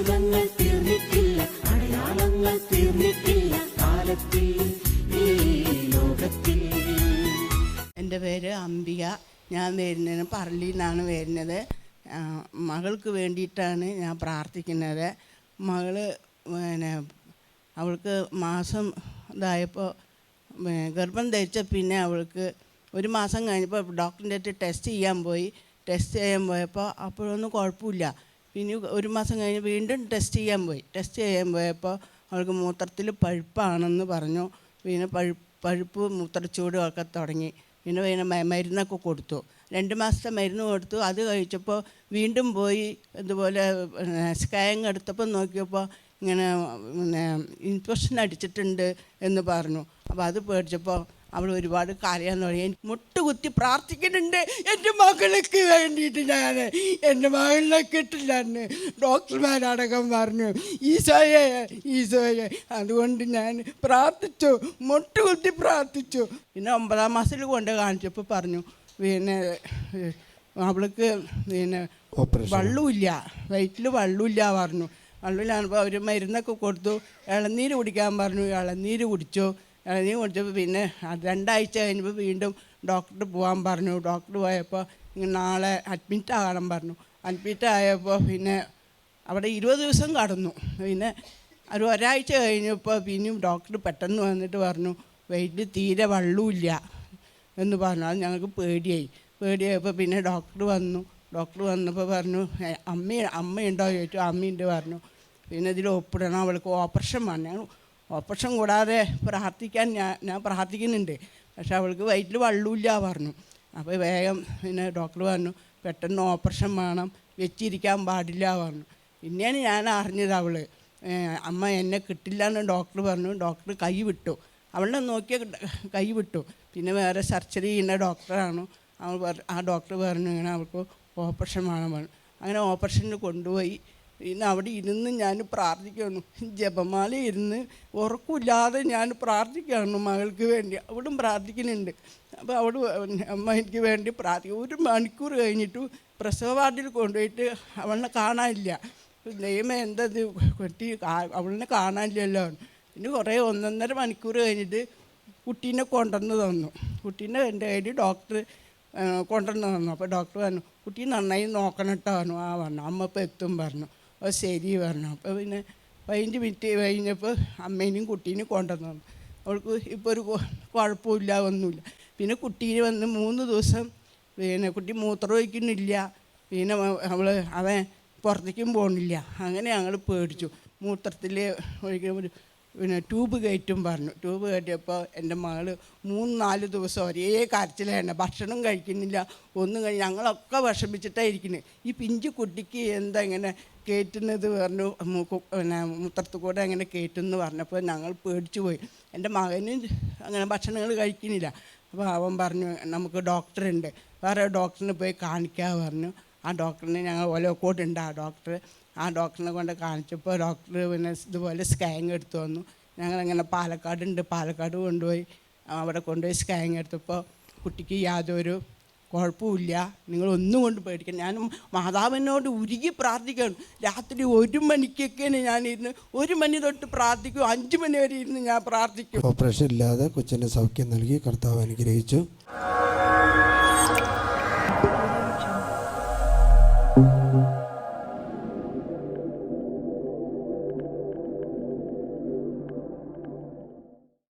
അത്ഭുതങ്ങൾ തീർന്നിട്ടില്ല അടയാളങ്ങൾ തീർന്നിട്ടില്ല കാലത്തിൽ ലോകത്തിൽ. എന്റെ പേര് അംബിക. ഞാൻ വരുന്നത് പറളിയിൽ നിന്നാണ് വരുന്നത് മകൾക്ക് വേണ്ടിയിട്ടാണ് ഞാൻ പ്രാർത്ഥിക്കുന്നത്. മകൾ പിന്നെ അവൾക്ക് മാസം ഇതായപ്പോൾ ഗർഭം ധരിച്ച പിന്നെ അവൾക്ക് ഒരു മാസം കഴിഞ്ഞപ്പോൾ ഡോക്ടറിന്റെ അടുത്ത് ടെസ്റ്റ് ചെയ്യാൻ പോയി. ടെസ്റ്റ് ചെയ്യാൻ പോയപ്പോൾ അപ്പോഴൊന്നും കുഴപ്പമില്ല. പിന്നെ ഒരു മാസം കഴിഞ്ഞ് വീണ്ടും ടെസ്റ്റ് ചെയ്യാൻ പോയി. ടെസ്റ്റ് ചെയ്യാൻ പോയപ്പോൾ അവൾക്ക് മൂത്രത്തിൽ പഴുപ്പാണെന്ന് പറഞ്ഞു. പിന്നെ പഴു പഴുപ്പ് മൂത്രച്ചൂടും ഒക്കെ തുടങ്ങി. പിന്നെ പിന്നെ മരുന്നൊക്കെ കൊടുത്തു. രണ്ട് മാസത്തെ മരുന്ന് കൊടുത്തു. അത് കഴിച്ചപ്പോൾ വീണ്ടും പോയി ഇതുപോലെ സ്കാങ് എടുത്തപ്പോൾ നോക്കിയപ്പോൾ ഇങ്ങനെ ഇൻഫെക്ഷൻ അടിച്ചിട്ടുണ്ട് എന്ന് പറഞ്ഞു. അപ്പോൾ അത് പേടിച്ചപ്പോൾ അവൾ ഒരുപാട് കാലയാന്ന് തുടങ്ങി എനിക്ക് മുട്ടുകുത്തി പ്രാർത്ഥിക്കുന്നുണ്ട്. എന്റെ മകൾക്ക് വേണ്ടിയിട്ട് ഞാൻ എന്റെ മകളിനെ കിട്ടില്ലെന്ന് ഡോക്ടർമാരടക്കം പറഞ്ഞു ഈശോയെ ഈശോയെ. അതുകൊണ്ട് ഞാൻ പ്രാർത്ഥിച്ചു മുട്ടുകുത്തി പ്രാർത്ഥിച്ചു. പിന്നെ ഒമ്പതാം മാസത്തിൽ കൊണ്ട് കാണിച്ചപ്പോൾ പറഞ്ഞു പിന്നെ അവൾക്ക് പിന്നെ വെള്ളമില്ല വയറ്റിൽ വള്ളുമില്ല പറഞ്ഞു. വള്ളുമില്ല അവർ മരുന്നൊക്കെ കൊടുത്തു. ഇളനീര് കുടിക്കാൻ പറഞ്ഞു. ഇളനീര് കുടിച്ചു. ഇളനീര് കുടിച്ചപ്പോൾ പിന്നെ രണ്ടാഴ്ച കഴിഞ്ഞപ്പോൾ വീണ്ടും ഡോക്ടർ പോകാൻ പറഞ്ഞു. ഡോക്ടർ പോയപ്പോൾ നാളെ അഡ്മിറ്റ് ആകണം പറഞ്ഞു. അഡ്മിറ്റ് ആയപ്പോൾ പിന്നെ അവിടെ ഇരുപത് ദിവസം കടന്നു. പിന്നെ ഒരു ഒരാഴ്ച കഴിഞ്ഞപ്പോൾ പിന്നെയും ഡോക്ടർ പെട്ടെന്ന് വന്നിട്ട് പറഞ്ഞു വെയിറ്റ് തീരെ വള്ളൂല്ല എന്ന് പറഞ്ഞു. അത് ഞങ്ങൾക്ക് പേടിയായി. പേടിയായപ്പോൾ പിന്നെ ഡോക്ടർ വന്നു. ഡോക്ടർ വന്നപ്പോൾ പറഞ്ഞു "ഏ, അമ്മ അമ്മയുണ്ടോ? ചോദിച്ചു. അമ്മയുണ്ട് പറഞ്ഞു. പിന്നെ ഇതിൽ ഒപ്പിടണം. അവൾക്ക് ഓപ്പറേഷൻ പറഞ്ഞു ഓപ്പറേഷൻ കൂടാതെ പ്രാർത്ഥിക്കാൻ ഞാൻ ഞാൻ പ്രാർത്ഥിക്കുന്നുണ്ട്. പക്ഷെ അവൾക്ക് വയറ്റിൽ വള്ളൂല്ല പറഞ്ഞു. അപ്പോൾ വേഗം പിന്നെ ഡോക്ടർ പറഞ്ഞു പെട്ടെന്ന് ഓപ്പറേഷൻ വേണം വെച്ചിരിക്കാൻ പാടില്ല പറഞ്ഞു. പിന്നെയാണ് ഞാൻ അറിഞ്ഞത് അവൾ അമ്മ എന്നെ കിട്ടില്ല എന്ന് ഡോക്ടർ പറഞ്ഞു. ഡോക്ടർ കൈ വിട്ടു. അവളെ നോക്കിയ കൈ വിട്ടു. പിന്നെ വേറെ സർജറി ചെയ്യുന്ന ഡോക്ടറാണ്. അവൾ ആ ഡോക്ടർ പറഞ്ഞു ഇങ്ങനെ അവൾക്ക് ഓപ്പറേഷൻ വേണം പറഞ്ഞു. അങ്ങനെ ഓപ്പറേഷന് കൊണ്ടുപോയി. പിന്നെ അവിടെ ഇരുന്ന് ഞാൻ പ്രാർത്ഥിക്കുന്നു. ജപമാല ഇരുന്ന് ഉറക്കമില്ലാതെ ഞാൻ പ്രാർത്ഥിക്കുകയാണ് മകൾക്ക് വേണ്ടി. അവിടും പ്രാർത്ഥിക്കുന്നുണ്ട്. അപ്പോൾ അവിടെ അമ്മ എനിക്ക് വേണ്ടി പ്രാർത്ഥിക്കും. ഒരു മണിക്കൂർ കഴിഞ്ഞിട്ട് പ്രസവ വാർഡിൽ കൊണ്ടുപോയിട്ട് അവളെ കാണാനില്ല. ദൈവമേ എന്തത് കുട്ടി അവളിനെ കാണാനില്ലല്ലോ. പിന്നെ കുറേ ഒന്നൊന്നര മണിക്കൂർ കഴിഞ്ഞിട്ട് കുട്ടീനെ കൊണ്ടുവന്ന് തന്നു. കുട്ടീനെ എന്റെ കയ്യിൽ ഡോക്ടർ കൊണ്ടുവന്ന് തന്നു. അപ്പോൾ ഡോക്ടർ പറഞ്ഞു കുട്ടി നന്നായി നോക്കണം കേട്ടോ പറഞ്ഞു ആ പറഞ്ഞു. അമ്മ ഇപ്പോൾ എത്തും പറഞ്ഞു. അപ്പോൾ ശരി പറഞ്ഞു. അപ്പോൾ പിന്നെ പതിനഞ്ച് മിനിറ്റ് കഴിഞ്ഞപ്പോൾ അമ്മേനെയും കുട്ടീനെയും കൊണ്ടുവന്നു. അവൾക്ക് ഇപ്പോൾ ഒരു കുഴപ്പമില്ല ഒന്നുമില്ല. പിന്നെ കുട്ടീനെ വന്ന് മൂന്ന് ദിവസം പിന്നെ കുട്ടി മൂത്രം ഒഴിക്കുന്നില്ല. പിന്നെ അവൾ അവൻ പുറത്തേക്കും പോകണില്ല അങ്ങനെ ഞങ്ങൾ പേടിച്ചു. മൂത്രത്തിൽ ഒഴിക്കുമ്പോൾ പിന്നെ ട്യൂബ് കയറ്റും പറഞ്ഞു. ട്യൂബ് കയറ്റിയപ്പോൾ എന്റെ മകൾ മൂന്ന് നാല് ദിവസം ഒരേ കരച്ചിലാണ് ഭക്ഷണം കഴിക്കുന്നില്ല. ഒന്നും കഴിഞ്ഞ് ഞങ്ങളൊക്കെ വിഷമിച്ചിട്ടാണ് ഇരിക്കുന്നത് ഈ പിഞ്ചു കുട്ടിക്ക് എന്താ ഇങ്ങനെ കയറ്റുന്നത് പറഞ്ഞു. പിന്നെ മുത്രത്തിൽ കൂടെ അങ്ങനെ കയറ്റുമെന്ന് പറഞ്ഞപ്പോൾ ഞങ്ങൾ പേടിച്ചു പോയി. എന്റെ മകന് അങ്ങനെ ഭക്ഷണങ്ങൾ കഴിക്കുന്നില്ല. അപ്പോൾ അവൻ പറഞ്ഞു നമുക്ക് ഡോക്ടറുണ്ട്. വേറെ ഡോക്ടറിനെ പോയി കാണിക്കാൻ പറഞ്ഞു. ആ ഡോക്ടറിനെ ഞങ്ങൾ ഒലക്കോട്ടുണ്ട് ആ ഡോക്ടർ. ആ ഡോക്ടറിനെ കൊണ്ട് കാണിച്ചപ്പോൾ ഡോക്ടർ പിന്നെ ഇതുപോലെ സ്കാനിങ് എടുത്തു വന്നു. ഞങ്ങളങ്ങനെ പാലക്കാടുണ്ട്. പാലക്കാട് കൊണ്ടുപോയി. അവിടെ കൊണ്ടുപോയി സ്കാനിങ് എടുത്തപ്പോൾ കുട്ടിക്ക് യാതൊരു കുഴപ്പമില്ല നിങ്ങളൊന്നും കൊണ്ട് പേടിക്കണം ഞാൻ മാതാവിനോട് ഉരുകി പ്രാർത്ഥിക്കണം രാത്രി ഒരു മണിക്കൊക്കെയാണ് ഞാനിരുന്ന് ഒരു മണി തൊട്ട് പ്രാർത്ഥിക്കും. അഞ്ച് മണി വരെ ഇരുന്ന് ഞാൻ പ്രാർത്ഥിക്കും. ഓപ്പറേഷൻ ഇല്ലാതെ കൊച്ചിന്റെ സൗഖ്യം നൽകി കർത്താവ് അനുഗ്രഹിച്ചു.